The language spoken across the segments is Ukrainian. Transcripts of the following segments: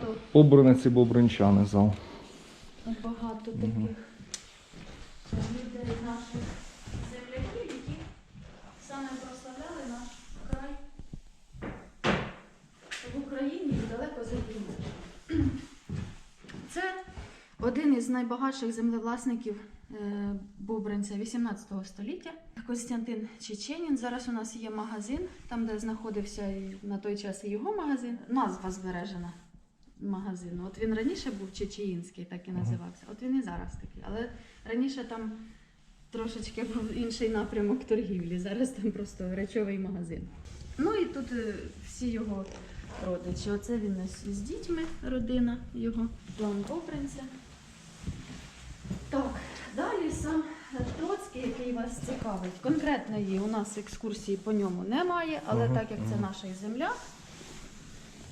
багато, Обраниці бобринчани зал. багато таких людей наших земляків, які саме прославляли наш край в Україні і далеко за. Це один із найбагатших землевласників е, Бобринця 18 століття. Костянтин Чеченін. Зараз у нас є магазин, там, де знаходився на той час і його магазин. Назва збережена магазину. От він раніше був Чечеїнський, так і називався. От він і зараз такий. Але раніше там трошечки був інший напрямок торгівлі. Зараз там просто речовий магазин. Ну і тут е, всі його родичі. Оце він з дітьми, родина його, план Бобринця. Так, далі сам Троцький, який вас цікавить. Конкретної у нас екскурсії по ньому немає, але Ага, так як це наша земля,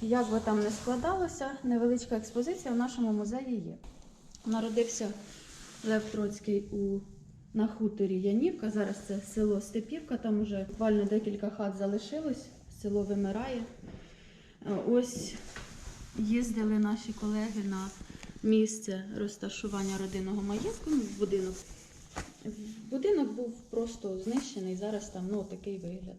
як би там не складалося, невеличка експозиція в нашому музеї є. Народився Лев Троцький у, на хуторі Янівка. Зараз це село Степівка, там уже буквально декілька хат залишилось, село вимирає. Ось їздили наші колеги на місце розташування родинного маєтку, ну, в будинок. Будинок був просто знищений, зараз там ну, такий вигляд.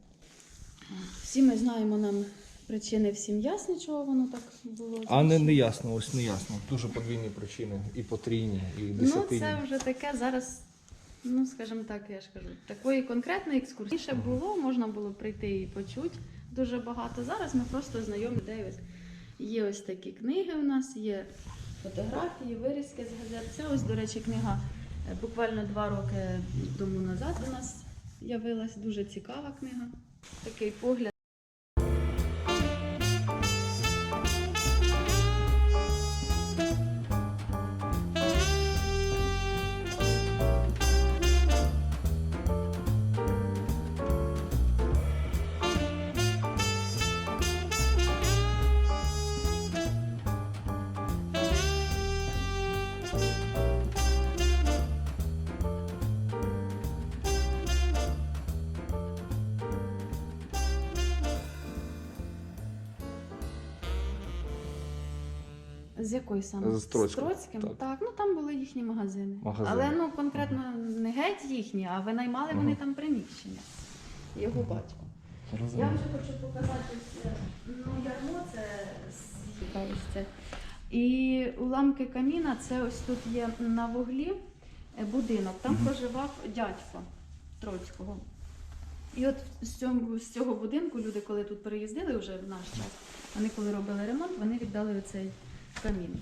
Всі ми знаємо нам причини всім ясні, чого воно так було. А не, не ясно, ось не ясно. Дуже подвійні причини. І потрійні, і Ну, це вже таке зараз, ну скажімо так, я ж кажу, такої конкретної екскурсії ще було, можна було прийти і почути дуже багато. Зараз ми просто знайомі людей. Ось є ось такі книги у нас, є фотографії, вирізки з газет. Це ось, до речі, книга е, буквально два роки тому назад у нас з'явилась дуже цікава книга. Такий погляд. З якої саме? З Троцького, Троцьким? так. Так. ну там були їхні магазини. Магазини. Але ну конкретно не геть їхні, а винаймали вони там приміщення. Його батько. Я вже хочу показати ну, ярмо, це цікавості. І уламки каміна, це ось тут є на вуглі е, будинок. Там проживав дядько Троцького. І от з цього, з цього будинку люди, коли тут переїздили вже в наш час, вони коли робили ремонт, вони віддали оцей камін.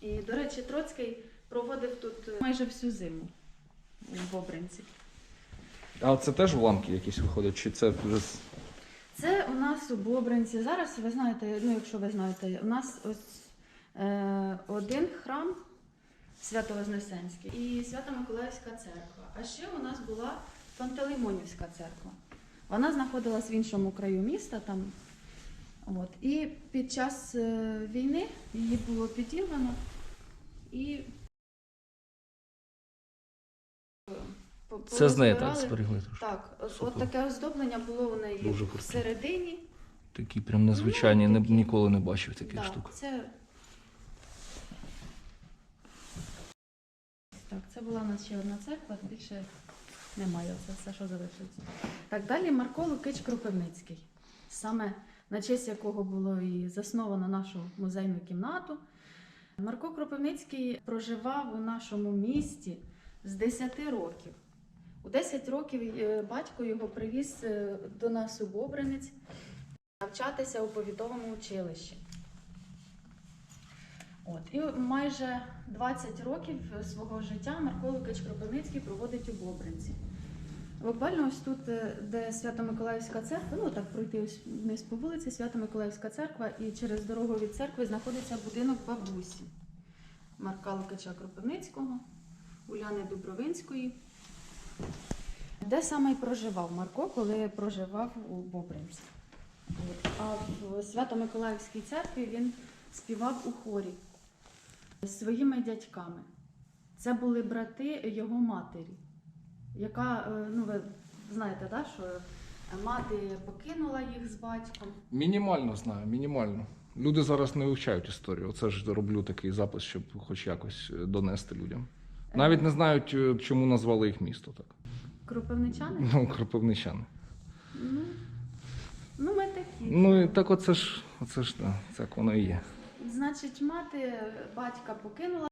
І, до речі, Троцький проводив тут майже всю зиму у Бобринці. А це теж уламки якісь виходять? Чи це вже Це у нас у Бобринці. Зараз ви знаєте, ну якщо ви знаєте, у нас ось е, один храм Свято-Вознесенський і Свято-Миколаївська церква. А ще у нас була Пантелеймонівська церква. Вона знаходилась в іншому краю міста там. От. І під час е, війни її було підірвано і Це з неї так зберегли. Так, Супер. от таке оздоблення було у неї Дуже всередині. Такі прям незвичайні, не, ніколи не бачив таких Да, штук. Це... Так, це була у нас ще одна церква, більше немає. Це все, що залишиться. Так, далі Марко Лукич Кропивницький. Саме на честь якого було і засновано нашу музейну кімнату. Марко Кропивницький проживав у нашому місті з 10 років. У 10 років е, батько його привіз е, до нас у Бобринець навчатися у повітовому училищі. От. І майже 20 років свого життя Марко Лукич Кропивницький проводить у Бобринці. Буквально ось тут, е, де Свято-Миколаївська церква, ну так пройти ось вниз по вулиці, Свято-Миколаївська церква, і через дорогу від церкви знаходиться будинок бабусі Марка Лукича Кропивницького, Уляни Дубровинської. Де саме проживав Марко, коли проживав у Бобринці. А в Свято-Миколаївській церкві він співав у хорі своїми дядьками. Це були брати його матері, яка, е, ну ви знаєте, да, що мати покинула їх з батьком. Мінімально знаю, мінімально. Люди зараз не вивчають історію. Оце ж роблю такий запис, щоб хоч якось е, донести людям. Навіть не знають, е, чому назвали їх місто так. Кропивничани? Ну, кропивничани. Ну, ну ми такі. Ну так оце ж, оце ж да, так воно і є. Значить, мати батька покинула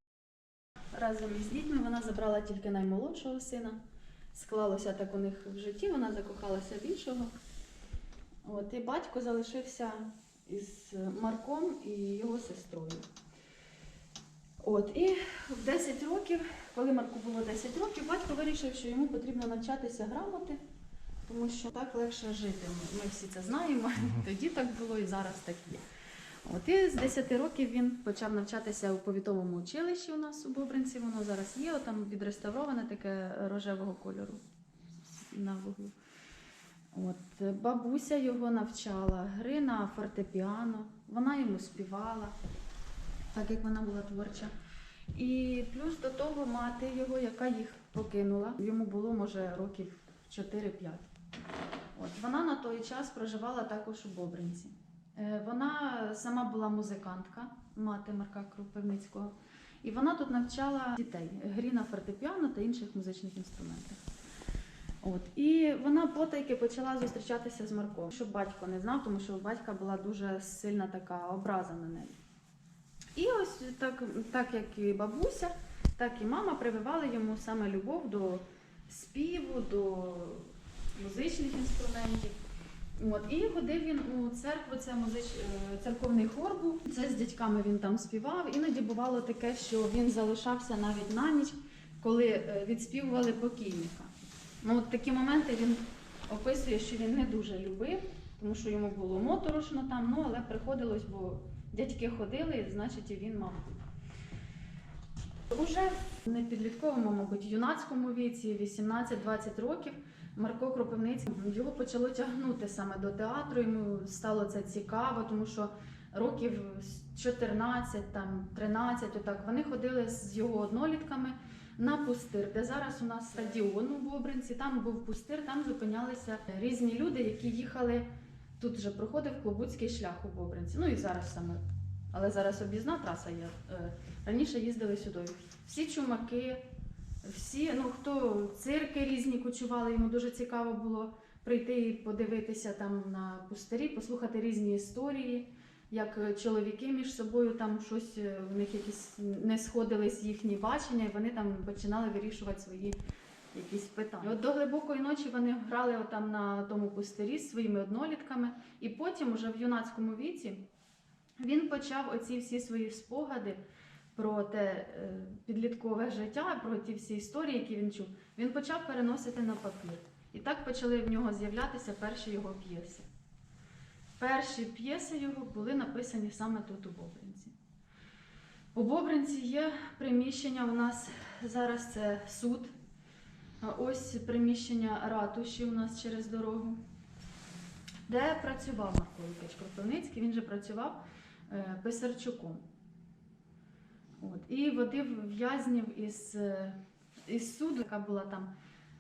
разом із дітьми. Вона забрала тільки наймолодшого сина. Склалося так у них в житті, вона закохалася в іншого. От, і батько залишився із Марком і його сестрою. От, і в 10 років, коли Марку було 10 років, батько вирішив, що йому потрібно навчатися грамоти, тому що так легше жити. Ми, всі це знаємо. Тоді так було і зараз так є. От і з 10 років він почав навчатися у повітовому училищі у нас у Бобринці. Воно зараз є, там відреставроване таке рожевого кольору на вуглу. От, бабуся його навчала гри на фортепіано, вона йому співала, так як вона була творча. І плюс до того мати його, яка їх покинула. Йому було, може, років 4-5. От, вона на той час проживала також у Бобринці. Е, Вона сама була музикантка, мати Марка Кропивницького, і вона тут навчала дітей грі на фортепіано та інших музичних інструментах. От. І вона потайки почала зустрічатися з Марком, щоб батько не знав, тому що у батька була дуже сильна така образа на неї. І ось так, так як і бабуся, так і мама прививали йому саме любов до співу, до музичних інструментів. От, і ходив він у церкву, це музич... е, церковний хор був. Це з дядьками він там співав. Іноді бувало таке, що він залишався навіть на ніч, коли е, відспівували покійника. Ну, от такі моменти він описує, що він не дуже любив, тому що йому було моторошно там, ну але приходилось, бо дядьки ходили, і значить і він мав. Уже в непідлітковому, мабуть, юнацькому віці, 18-20 років, Марко Кропивницький його почало тягнути саме до театру. Йому стало це цікаво, тому що років 14, там 13, отак вони ходили з його однолітками на пустир, де зараз у нас стадіон у Бобринці. Там був пустир, там зупинялися різні люди, які їхали. Тут вже проходив Клобуцький шлях у Бобринці. Ну і зараз саме. Але зараз об'їзна траса є. Е, Раніше їздили сюди. Всі чумаки, всі, ну хто цирки різні кочували, йому дуже цікаво було прийти і подивитися там на пустирі, послухати різні історії, як чоловіки між собою там щось е, в них якісь не сходились їхні бачення, і вони там починали вирішувати свої якісь питання. От до глибокої ночі вони грали там на тому пустирі з своїми однолітками, і потім, уже в юнацькому віці, він почав оці всі свої спогади про те е, підліткове життя, про ті всі історії, які він чув, він почав переносити на папір. І так почали в нього з'являтися перші його п'єси. Перші п'єси його були написані саме тут, у Бобринці. У Бобринці є приміщення, у нас зараз це суд. Ось приміщення ратуші у нас через дорогу, де працював Марко Лукич Кропивницький, він же працював е, писарчуком. От. І водив в'язнів із, е, із суду, яка була там,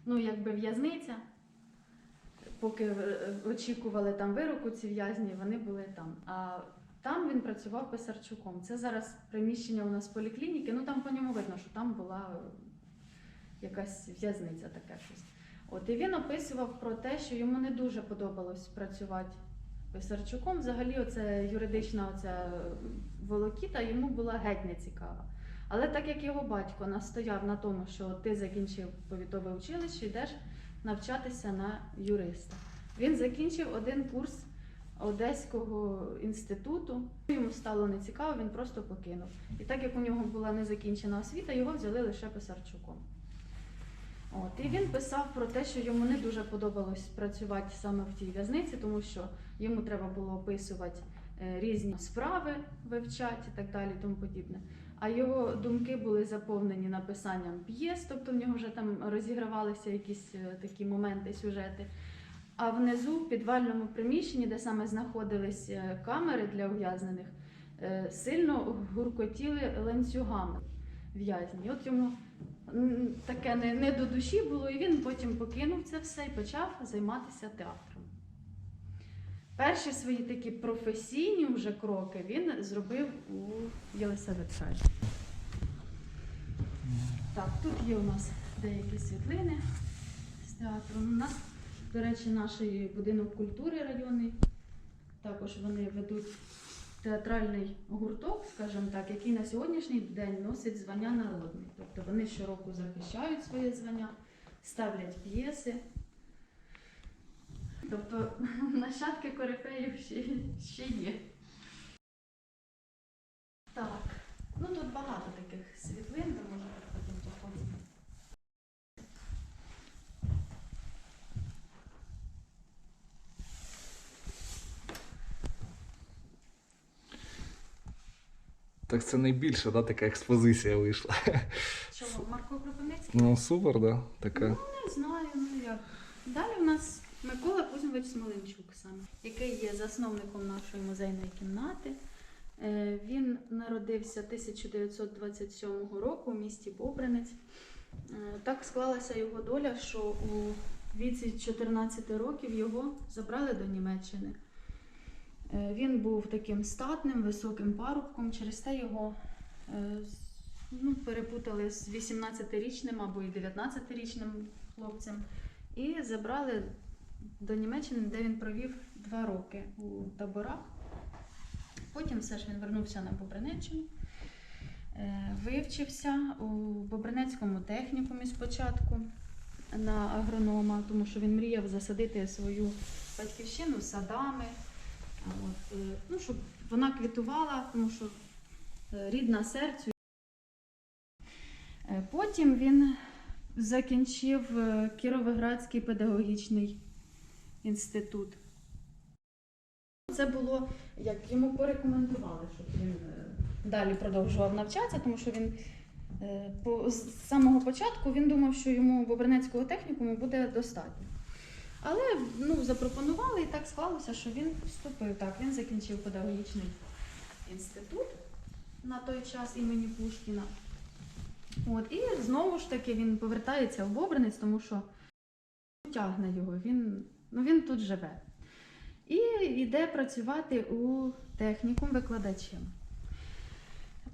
ну, якби в'язниця. Поки е, очікували там вироку ці в'язні, вони були там. А там він працював писарчуком. Це зараз приміщення у нас поліклініки. Ну там по ньому видно, що там була е, якась в'язниця таке щось. От і він описував про те, що йому не дуже подобалось працювати писарчуком. Взагалі, оце юридична оця е, волокіта йому була геть не цікава. Але так як його батько настояв на тому, що ти закінчив повітове училище, йдеш навчатися на юриста. Він закінчив один курс Одеського інституту. Йому стало нецікаво, він просто покинув. І так як у нього була незакінчена освіта, його взяли лише писарчуком. От, і він писав про те, що йому не дуже подобалось працювати саме в тій в'язниці, тому що йому треба було описувати е, різні справи, вивчати і так далі, тому подібне. А його думки були заповнені написанням п'єс, тобто в нього вже там розігравалися якісь е, такі моменти, сюжети. А внизу, в підвальному приміщенні, де саме знаходились е, камери для ув'язнених, сильно гуркотіли ланцюгами в'язні. От йому таке не, не до душі було, і він потім покинув це все і почав займатися театром. перші свої такі професійні вже кроки він зробив у Єлисаветграді. Так, тут є у нас деякі світлини з театру. У нас, до речі, наш будинок культури районний. Також вони ведуть театральний гурток, скажімо так, який на сьогоднішній день носить звання народний. Тобто вони щороку захищають своє звання, ставлять п'єси. Тобто нащадки корифеїв ще, ще є. Так, ну тут багато таких світлин, де може потім походити. Так це найбільша, да, така експозиція вийшла. Чого, Марко Кропивницький? Ну супер, да, така. Не знаю, ну як. Далі у нас Микола Кузьмович Смоленчук саме, який є засновником нашої музейної кімнати. Е, Він народився 1927 року у місті Бобринець. Е, Так склалася його доля, що у віці 14 років його забрали до Німеччини. Е, Він був таким статним, високим парубком, через те його е, ну, перепутали з 18-річним або і 19-річним хлопцем. І забрали до Німеччини, де він провів два роки у таборах. Потім все ж він вернувся на Бобринеччину, е, вивчився у Бобринецькому технікумі спочатку на агронома, тому що він мріяв засадити свою батьківщину садами, от, е, ну, щоб вона квітувала, тому що е, рідна серцю. Е, Потім він закінчив Кіровоградський педагогічний інститут. Це було, як йому порекомендували, щоб він далі продовжував навчатися, тому що він з самого початку він думав, що йому Бобринецького технікуму буде достатньо. Але ну, запропонували і так склалося, що він вступив. Так, він закінчив педагогічний інститут на той час імені Пушкіна. От, і знову ж таки він повертається в Бобринець, тому що тягне його, він, ну, він тут живе. І йде працювати у технікум викладачем.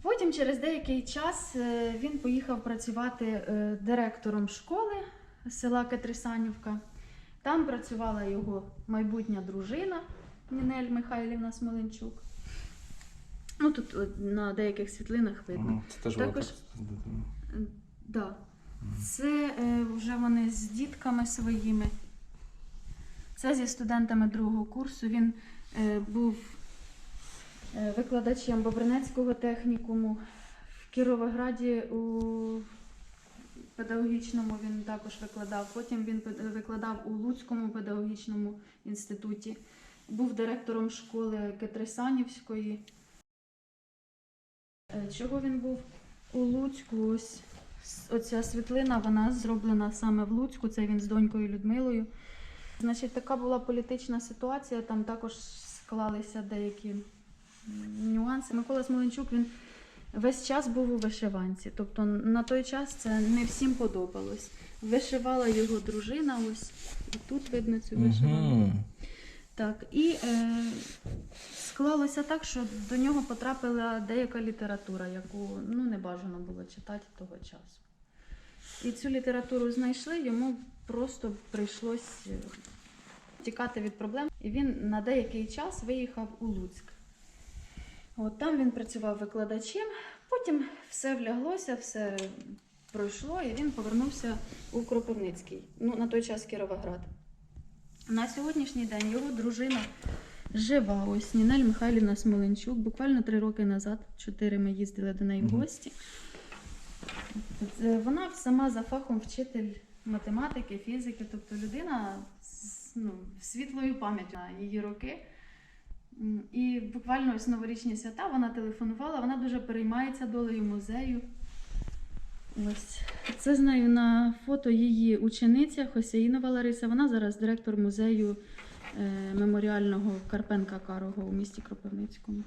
Потім, через деякий час, е, він поїхав працювати е, директором школи села Кетрисанівка. Там працювала його майбутня дружина Нінель Михайлівна Смоленчук. Ну, тут на деяких світлинах видно. Це теж Також- була так. Е, Да. Це е, вже вони з дітками своїми. Це зі студентами другого курсу. Він е, був е, викладачем Бобринецького технікуму. В Кіровограді у педагогічному він також викладав. Потім він викладав у Луцькому педагогічному інституті. Був директором школи Кетрисанівської. Е, Чого він був у Луцьку? Ось оця світлина, вона зроблена саме в Луцьку. Це він з донькою Людмилою. Значить, така була політична ситуація, там також склалися деякі нюанси. Микола Смоленчук він весь час був у вишиванці. Тобто на той час це не всім подобалось. Вишивала його дружина, ось і тут видно цю вишиванку. Так, і е, склалося так, що до нього потрапила деяка література, яку ну, не бажано було читати того часу. І цю літературу знайшли, йому просто прийшлось е, тікати від проблем. І він на деякий час виїхав у Луцьк. От там він працював викладачем, потім все вляглося, все пройшло, і він повернувся у Кропивницький. Ну, на той час Кіровоград. На сьогоднішній день його дружина жива. Ось Нінель Михайлівна Смоленчук. Буквально три роки назад, чотири ми їздили до неї в гості. Вона сама за фахом вчитель математики, фізики, тобто людина з ну, світлою пам'яттю на її роки. І буквально ось новорічні свята вона телефонувала, вона дуже переймається долею музею. Ось це з нею на фото її учениця Хосяїнова Лариса. Вона зараз директор музею е, меморіального Карпенка Карого у місті Кропивницькому.